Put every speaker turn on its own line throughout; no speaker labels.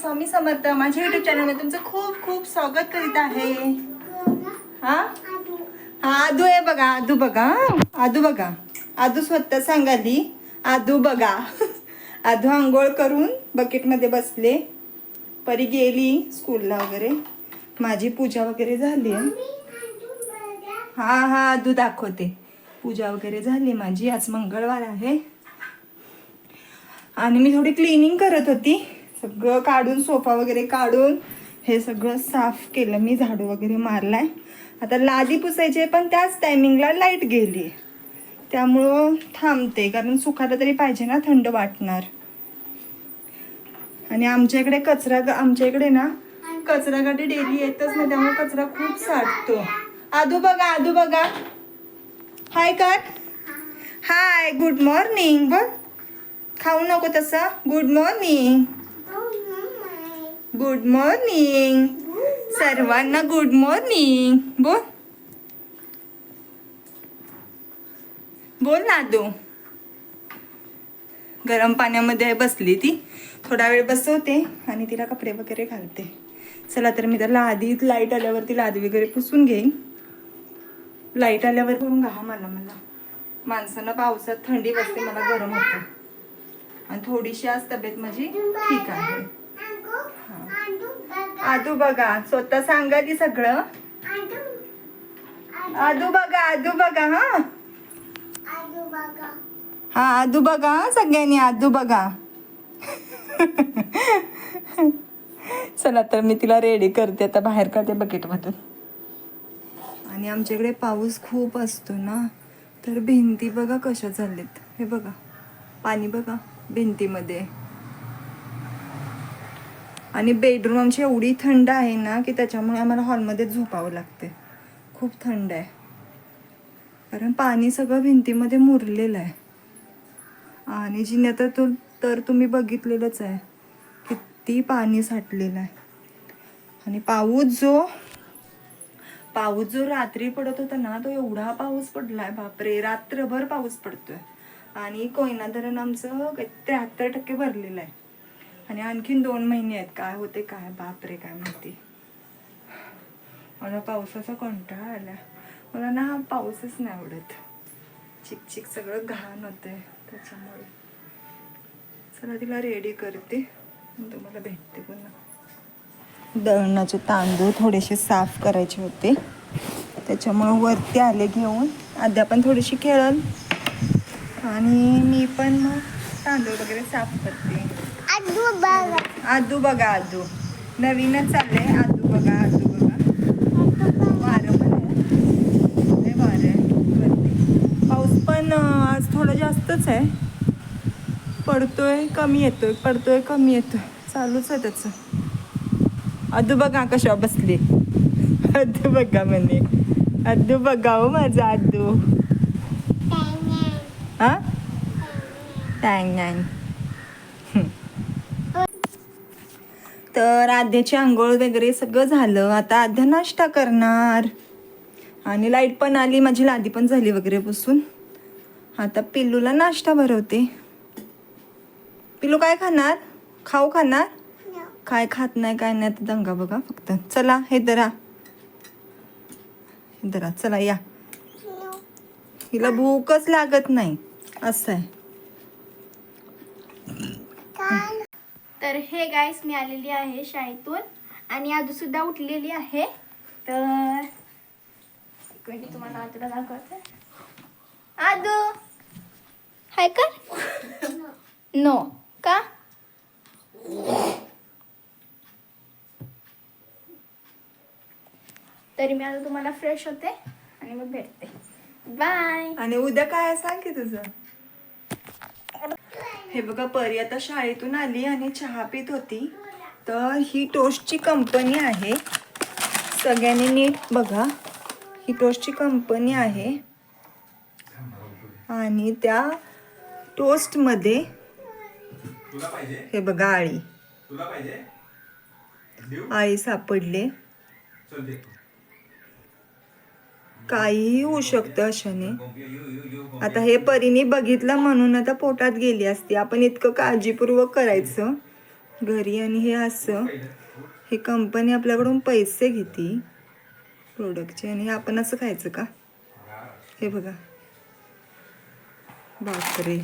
स्वामी समर्थ माझ्या युट्यूब चॅनलमध्ये तुमचं खूप खूप स्वागत करीत आहे. हा? हा आदू आहे बघा आदू बघा. आदू बघा. आदू स्वतः सांगाली. आदू बघा. आदू आंघोळ करून बकेटमध्ये बसले. परी गेली स्कूलला वगैरे. माझी पूजा वगैरे झाली हा हा आदू दाखवते. पूजा वगैरे झाली माझी. आज मंगळवार आहे. आणि मी थोडी क्लिनिंग करत होती. सगळं काढून सोफा वगैरे काढून हे सगळं साफ केलं. मी झाडू वगैरे मारलाय. आता लादी पुसायची आहे, पण त्याच टायमिंगला लाइट गेली. त्यामुळं थांबते कारण सुखायला तरी पाहिजे ना थंड वाटणार. आणि आमच्या इकडे कचरा आमच्या इकडे ना कचरा गाडी डेली येतच नाही त्यामुळे कचरा खूप साठतो. आदू बघा आदू बघा. हाय कर हाय गुड मॉर्निंग बघ खाऊ नको तसं. गुड मॉर्निंग गुड मॉर्निंग सर्वांना गुड मॉर्निंग बोल. बोल ना गरम पाण्यामध्ये बसली ती. थोडा वेळ बसवते आणि तिला कपडे वगैरे घालते. चला तर मी त्याला आधी लाइट आल्यावरती लाद वगैरे पुसून घेईन. लाइट आल्यावर करून घा मला मला. माणसानं पावसात थंडी बसते मला गरम होतं. आणि थोडीशी आज तब्येत माझी ठीक आहे. आदू बघा स्वतः सांगा ती सगळं. आदू बघा आदू बघा हा. हा आदू बघा सगळ्यांनी आदू बघा. चला तर मी तिला रेडी करते आता बाहेर काढते बकेटमधून आणि आमच्याकडे पाऊस खूप असतो ना तर भिंती बघा कशा झाल्यात हे बघा पाणी बघा भिंतीमध्ये. आणि बेडरूम आमची एवढी थंड आहे ना की त्याच्यामुळे आम्हाला हॉलमध्ये झोपावं लागते. खूप थंड आहे. कारण पाणी सगळं भिंतीमध्ये मुरलेलं आहे. आणि जिने तर तू तर तुम्ही बघितलेलंच आहे किती पाणी साठलेलं आहे. आणि पाऊस जो पाऊस जो रात्री पडत होता ना तो एवढा पाऊस पडलाय बापरे रात्रभर पाऊस पडतोय. आणि कोयना धरण आमचं त्र्याहत्तर टक्के भरलेलं आहे. आणि आणखीन दोन महिने आहेत. काय होते काय? बापरे काय माहिती. मला पावसाचा कंटाळा आला मला ना पाऊसच नाही आवडत. चिकचिक सगळं घाण होते त्याच्यामुळे. चला तिला रेडी करते. तुम्हाला भेटते पुन्हा. दळणाचे तांदूळ थोडेसे साफ करायचे होते. त्याच्यामुळं वरती आले घेऊन. आद्या पण थोडीशी खेळल. आणि मी पण मग तांदूळ वगैरे साफ करते. आदू बघा. आदू नवीनच चाललंय. आदू बघा आदू बघा. वारं पण आहे. लय वारं आहे. वरती. पाऊस पण आज थोडा जास्तच आहे. पडतोय कमी येतोय. पडतोय कमी येतोय. चालूच आहे त्याचं. अदू बघा कशा बसली. अदू बघा म्हणे. अदू बघा हो माझा अदू हा? टँग तर आध्याची आंघोळ वगैरे सगळं झालं. आता आध्या नाश्ता करणार. आणि लाइट पण आली. माझी लादी पण झाली वगैरे बसून आता पिल्लूला नाश्ता भरवते. पिल्लू काय खाणार? खाऊ खाणार? काय खात नाही काय नाही. आता दंगा बघा फक्त. चला हे दरा हे दरा चला या. हिला भूकच लागत नाही. असं आहे.
तर हे गाईस मी आलेली आहे शाळेतून आणि आजू सुद्धा उठलेली आहे. तर मिनिट तुम्हाला आजूला दाखवते. आदू हाय कर नो. का? तरी मी आता तुम्हाला फ्रेश होते आणि मग भेटते. बाय
आणि उद्या काय सांग की तुझं. हे बघा परी आता शाळेतून आली आणि चहा पित होती. तर ही टोस्टची कंपनी आहे. सगळ्यांनी नीट बघा. ही टोस्टची कंपनी आहे. आणि त्या टोस्टमध्ये हे बघा आळी. आळी सापडले. काहीही होऊ शकतं अशाने. आता हे परीने बघितलं म्हणून आता पोटात गेली असती. आपण इतकं काळजीपूर्वक करायचं. घरी आणि हे असं. हे कंपनी आपल्याकडून पैसे घेते. प्रोडक्टचे आणि हे आपण असं खायचं का? हे बघा. बापरे.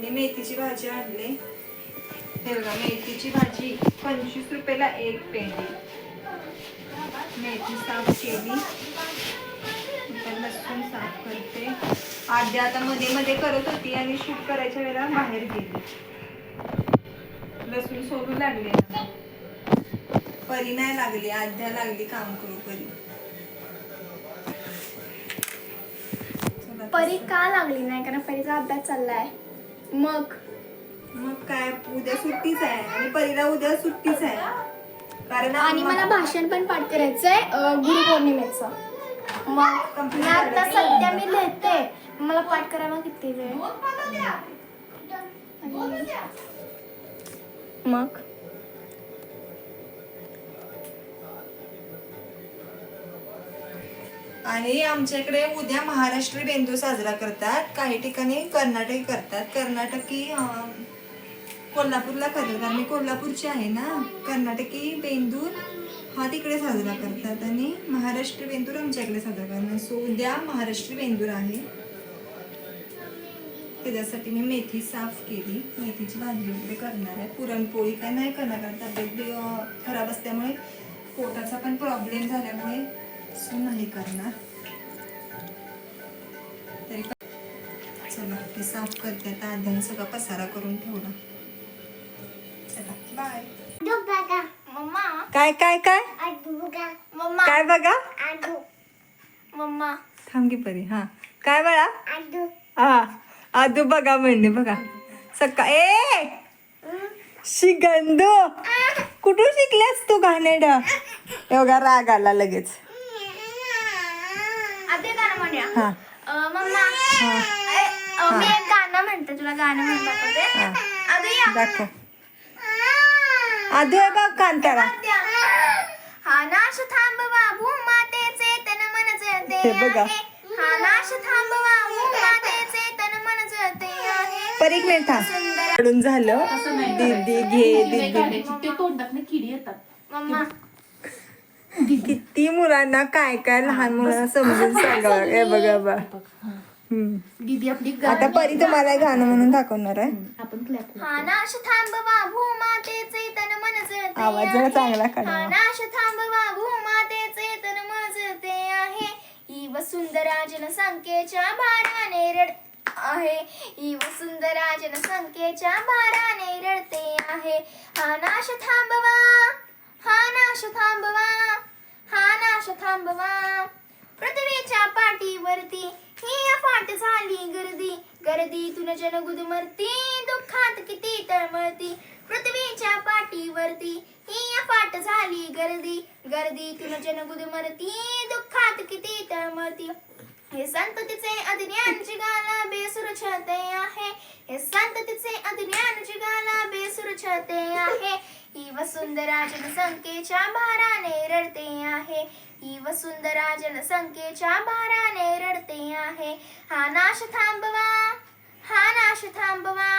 त्याने मेथीची भाजी आणली. हे बघा मेथीची भाजी पंचवीस रुपयाला एक पेंडी. मेथी साफ केली. लसूण साफ करते. आद्या आता मध्ये मध्ये करत होती आणि शूट करायच्या वेळेला बाहेर गेली. लसूण सोडू लागले. परी नाही लागली आद्या लागली काम करू परी.
परी का लागली नाही? कारण परीचा अभ्यास चाललाय. मग?
मग काय उद्या सुट्टीच आहे आणि परीला उद्या सुट्टीच आहे. कारण
आणि मला भाषण पण पाठ करायचंय गुरुपौर्णिमेचं. मग मी आता सध्या मी लिहिते. मला पाठ करायला किती वेळ? आणि- मग?
आणि आमच्या इकडे उद्या महाराष्ट्र बेंदूर साजरा करतात. काही ठिकाणी कर्नाटक करतात. कर्नाटकी कोल्हापूरला करतात. आम्ही कोल्हापूरची आहे ना. कर्नाटकी बेंदूर हा तिकडे साजरा करतात. आणि महाराष्ट्र बेंदूर आमच्याकडे साजरा करणार सो उद्या महाराष्ट्र बेंदूर आहे. त्याच्यासाठी मी मेथी साफ केली. मेथीची भाजी वगैरे करणार आहे. पुरणपोळी काय नाही करणार. कारण तब्येत खराब असल्यामुळे पोटाचा पण प्रॉब्लेम झाल्यामुळे सो नाही करणार. तरी चला ते साफ करते आता. आध्याने सगळा पसारा करून ठेवला. चला बाय
मम्मा.
काय काय काय?
मम्मा.
काय बघा?
मम्मा.
थांब की परी हा. काय बळा? हा आदू बघा म्हणणे बघा. सकाळ ए! शिगंदू कुठून शिकल्यास तू घाणेड एवढा राग आला लगेच.
आधी गाणं म्हणूया.
हा.
मम्मा. ए, अं, मी एक गाणं म्हणते तुला गाणं म्हणतात
हा.
आधी या.
दाखव. बघ कांतारा
हा नाश थांबवा भूमातेचे तन मन जळते
हे बघा.
आहे. हा नाश थांबवा भूमातेचे तन मन जळते आहे.
पर एक मिनिट थांब. झालं. दीदी घे दीदी.
ते तोंडात किडी येतात.
मम्मा.
किती मुलांना काय काय लहान मुलांना समजून सांगावं. हे बघा बा.
दीदी आपली
आता परी तुम्हाला गाणं म्हणून दाखवणार आहे.
आपण क्लॅप
हा नाश थांबवा भूमातेचे तन मन जळते
आवाज जरा
आहे.
चांगला
हा
काढावा
नाश थांबवा भूमातेचे तन आहे. ही वसुंधरा जनसंख्येच्या भाराने रड आहे. ही वसुंधरा जनसंख्येच्या भाराने रडते आहे. हा नाश थांबवा हा नाश थांबवा हा नाश थांबवा पृथ्वीच्या पाठीवरती ही अफाट झाली गर्दी. गर्दीतून जनगुदमरती दुःखात किती तळमळती. पृथ्वीच्या पाठीवरती ही अफाट झाली गर्दी. गर्दीतून जनगुदमरती दुःखात किती तळमळती. हे संततीचे अज्ञान जगाला बेसुर छते आहे. हे संततीचे अज्ञान जगाला बेसुर छते आहे. ही वसुंधरा जनसंख्येच्या भाराने रडते आहे. ही वसुंधरा जनसंख्येच्या भाराने रडते आहे. हा नाश थांबवा हा नाश थांबवा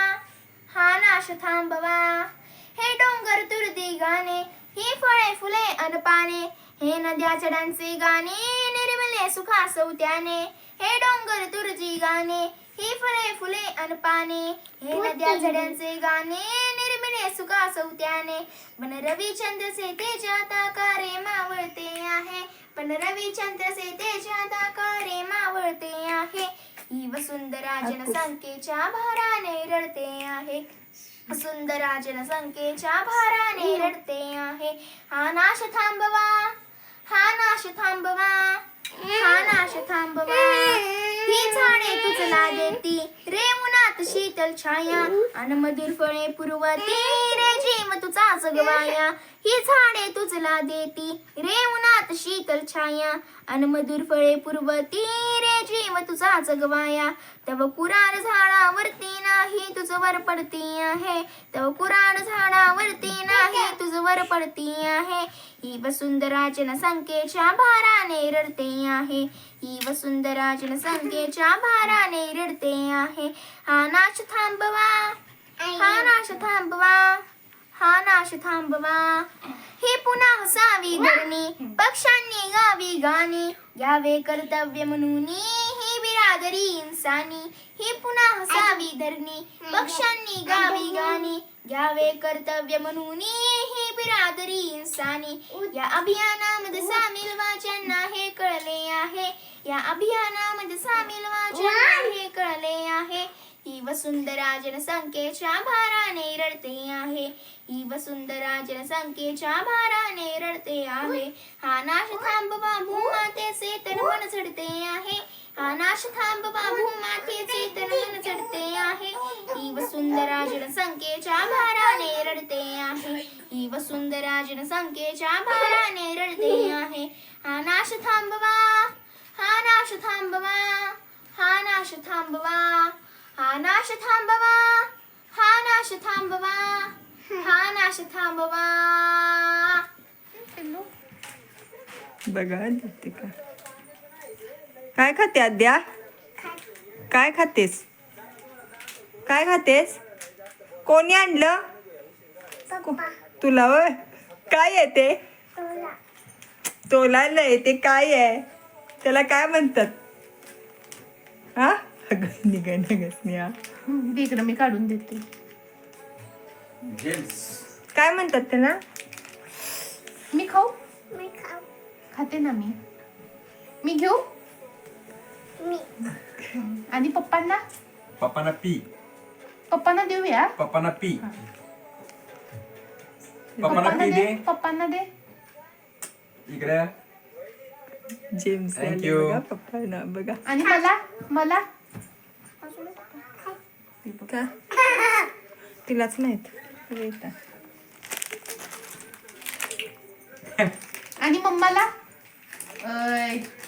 हा नाश थांबवा. हे डोंगर तुरदी गाणे ही फळे फुले अनपाने. हे नद्या चढांचे गाणे निर्मले सुखा सौत्याने. हे डोंगर तुरजी गाणे ही फळे फुले अनपाने. हे नद्या चढ्यांचे गाणे निर्मले सुखा सौत्याने पण रविचंद्रचे तेजात आकारे मावळते आहे. पण रविचंद्रचे तेजात आकारे मावळते आहे. ही वसुंधरा जनसंख्येच्या भाराने रडते आहे. सुंदरा जनसंख्येच्या भाराने रडते आहे. हा नाश थांबवा. हा नाश थांबवा. हा नाश थांबवा. ही झाडे तुझला देती. रे उन्हात शीतल छाया. अन मधुर फळे पुरवती रे जीव तुझा जगवाया ही झाडे तुझला देती रे उन्हात शीतल छाया. अन मधुर फळे पुरवती रे जीव तुझा जगवाया तव कुरार झाडावरती नाही तुझं वर पडती आहे. तव कुराण झाडावरती नाही तुझं वर पडती आहे. ही वसुंधरा जनसंख्येच्या भाराने रडते आहे. ही वसुंधरा जनसंख्येच्या भाराने रडते आहे. हा नाश थांबवा. हा नाश थांबवा. हा नाश थांबवा हे पुन्हा हसावी धरणी पक्षांनी गावी गाणी. घ्यावे कर्तव्य म्हणून ही बिरादरी इंसानी ही पुन्हा हसावी धरणी पक्षांनी गावी गाणी. घ्यावे कर्तव्य म्हणून ही बिरादरी इंसानी या अभियानामध्ये सामील व्हा ज्यांना हे कळले आहे. या अभियानामध्ये सामील व्हा ज्यांना हे कळले आहे. वसुंधरा जनसंख्येच्या भाराने रडते आहे. ही वसुंधरा जनसंख्येच्या भाराने रडते आहे. हा नाश थांब बाबू मातेचे तन मन चढते आहे. हा नाश थांब बाबू मातेचे तन मन चढते आहे. ही वसुंधरा जनसंख्येच्या भाराने रडते आहे. ही वसुंधरा जनसंख्येच्या भाराने रडते आहे. हा नाश थांबवा हा नाश थांबवा हा नाश थांबवा हा नाश थांबवा हा नाश थांबवा हा नाश थांबवा
बघा काय खाते आद्या? काय खातेस? काय खातेस? कोणी आणलं? को- तुला वय काय आहे ते? तोला. नाही ते काय आहे? त्याला काय म्हणतात? हा? अगं निघा निघस निघा
हं, दे इकडं मी काढून देते.
जेम्स
काय म्हणतात त्याला?
मी खाऊ? खाते ना मी. मी घेऊ? आणि पप्पांना?
पप्पाना पी.
पप्पांना देऊया?
पप्पाना पी. पप्पाना
पप्पांना
पी
दे.
दे
पप्पांना दे.
इकडे.
जेम्स
Thank
आले
you.
बघा पप्पा ना बघा.
आणि मला मला?
का? तिलाच येता
आणि मम्माला?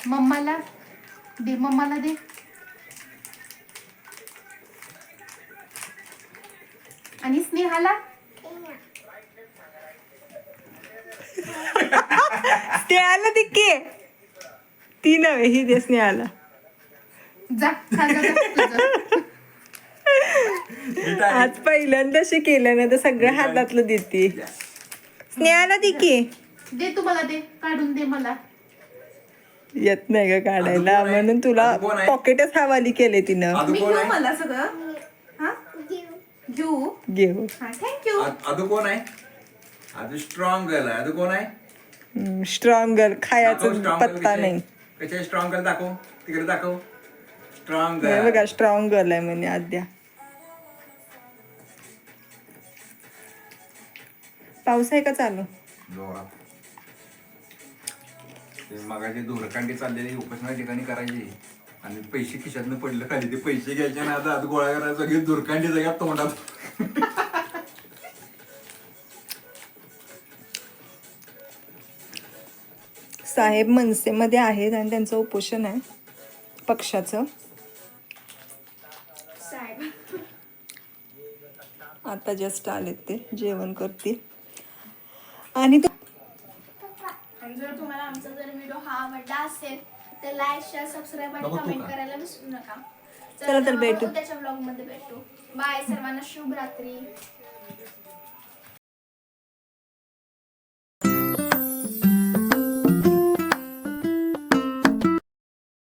मम्माला दे मम्माला दे. आणि स्नेहाला?
स्नेहाला दिक्की ती नव्हे ही दे स्नेहाला.
जा खा जा, जा, तुझं.
आज पहिल्यांदा असे केलं ना तर सगळं हातातलं देते. स्नेहाला दिकी
दे तू मला दे. काढून दे मला.
येत नाही ग काढायला.
अजून कोण आहे?
म्हणून तुला
अजून कोण आहे?
पॉकेटच हवाली केले तिनं.
अदू
मी
कोण
घेऊ
आहे?
मला सगळं? हा? घेऊ.
घेऊ.
हा थँक्यू
आ- कोण आहे? स्ट्रॉंग गर्ल आहे. कोण आहे?
स्ट्रॉंग गर्ल
दाखव
खायचा
strong girl
पत्ता
कशी
नाही?
कशी स्ट्रॉंग गर्ल दाखव? तिकडे दाखव. स्ट्रॉंग गर्ल
बघा स्ट्रॉंग गर्ल आहे म्हणे आद्या. पाऊस आहे का चालू?
जोरात. ते मगाची धुरकांडी चाललेली उपासना ठिकाणी करायची. आणि पैसे खिशातनं पडलं खाली. ते पैसे घ्यायचे ना आता गोळा करायला सगळी धुरकांडी सगळ्यात तोंडात.
साहेब मनसेमध्ये आहेत आणि त्यांचं उपोषण आहे पक्षाचं. आता जस्ट आलेत ते जेवण करतील आणि
जर तुम्हाला आमचा जर व्हिडिओ हा आवडला असेल तर लाईक शेअर सबस्क्राईब आणि कमेंट? करायला विसरू नका
चला तर भेटू.
उद्याच्या ब्लॉगमध्ये भेटू बाय सर्वांना शुभ रात्री